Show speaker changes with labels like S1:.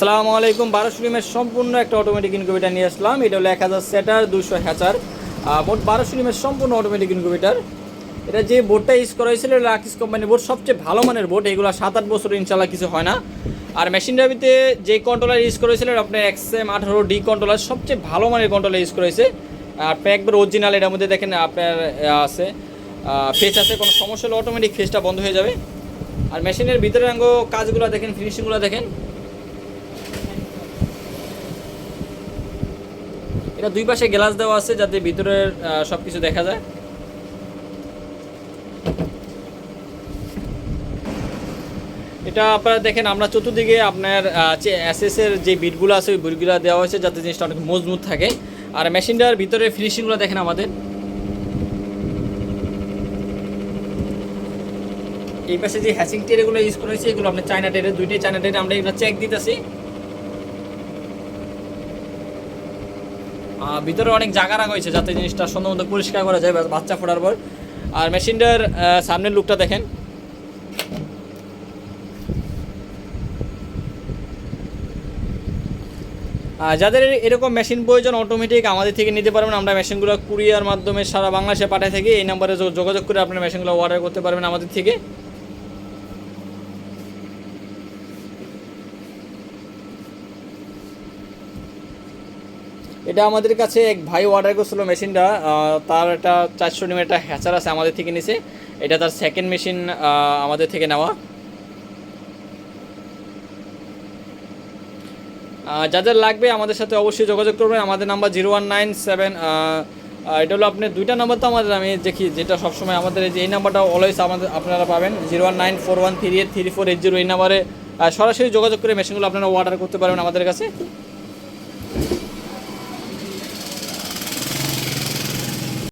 S1: আসসালামু আলাইকুম। বারোশো লিমের সম্পূর্ণ একটা অটোমেটিক ইনকিউবেটার নিয়ে আসলাম। এটা হলো এক হাজার সেটার দুশো হ্যাচার মোট বারোশো লিমের সম্পূর্ণ অটোমেটিক ইনকিউবেটার এটা যে বোর্ডটা ইউজ করা হয়েছিল, এটা কোম্পানির বোর্ড, সবচেয়ে ভালো মানের বোর্ড। এগুলো সাত আট বছর ইনশাল্লাহ কিছু হয় না। আর মেশিনটার ভিতরে যে কন্ট্রোলার ইউজ করা হয়েছিল আপনার এক্সএম আঠারো ডি কন্ট্রোলার সবচেয়ে ভালো মানের কন্ট্রোলার ইউজ করা হয়েছে। আর একবার অরিজিনাল এটার মধ্যে দেখেন আপনার আছে। ফেস আছে, কোনো সমস্যা হলে অটোমেটিক ফেসটা বন্ধ হয়ে যাবে। আর মেশিনের ভিতরের অঙ্গ কাজগুলো দেখেন ফিনিশিংগুলো দেখেন। এটা দুই পাশে গ্লাস দেওয়া আছে যাতে ভিতরের সব কিছু দেখা যায়। এটা আপনারা দেখেন, আমরা চতুর্দিকে আপনার এসএস এর যে বিটগুলো আছে, ওই বিটগুলো দেওয়া হয়েছে যাতে জিনিসটা অনেক মজবুত থাকে। আর মেশিনটার ভিতরে ফিনিশিংগুলো দেখেন আমাদের। এই পাশে যে হ্যাচিং টেরেগুলো ইউজ করা হয়েছে, এগুলো আপনার চায়না টেরে দুইটাই চায়না টেরে আমরা এগুলো চেক দিতেছি। ভিতরে অনেক জায়গা রাখা হয়েছে যাতে জিনিসটা সুন্দর মতো পরিষ্কার করা যায় বাচ্চা ফোটার পর। আর মেশিনটার সামনের লুকটা দেখেন। যাদের এরকম মেশিন প্রয়োজন অটোমেটিক আমাদের থেকে নিতে পারবেন। আমরা মেশিনগুলো কুরিয়ার মাধ্যমে সারা বাংলাদেশে পাঠিয়ে থাকি। এই নাম্বারে যোগ- যোগাযোগ করে আপনার মেশিনগুলো অর্ডার করতে পারবেন আমাদের থেকে। এটা আমাদের কাছে এক ভাই অর্ডার করছিল মেশিনটা তার একটা চারশো ডিমের একটা হ্যাচার আছে আমাদের থেকে নিছে। এটা তার সেকেন্ড মেশিন আমাদের থেকে নেওয়া। যাদের লাগবে আমাদের সাথে অবশ্যই যোগাযোগ করবেন। আমাদের number zero one nine seven এটা হলো আপনি দুইটা নাম্বার তো আমাদের, আমি দেখি যেটা সবসময় আমাদের এই যে এই নাম্বারটা অলওয়েজ আমাদের, আপনারা পাবেন। Zero one nine four one three eight three four eight zero এই নাম্বারে সরাসরি যোগাযোগ করে মেশিনগুলো আপনারা অর্ডার করতে পারবেন আমাদের কাছে।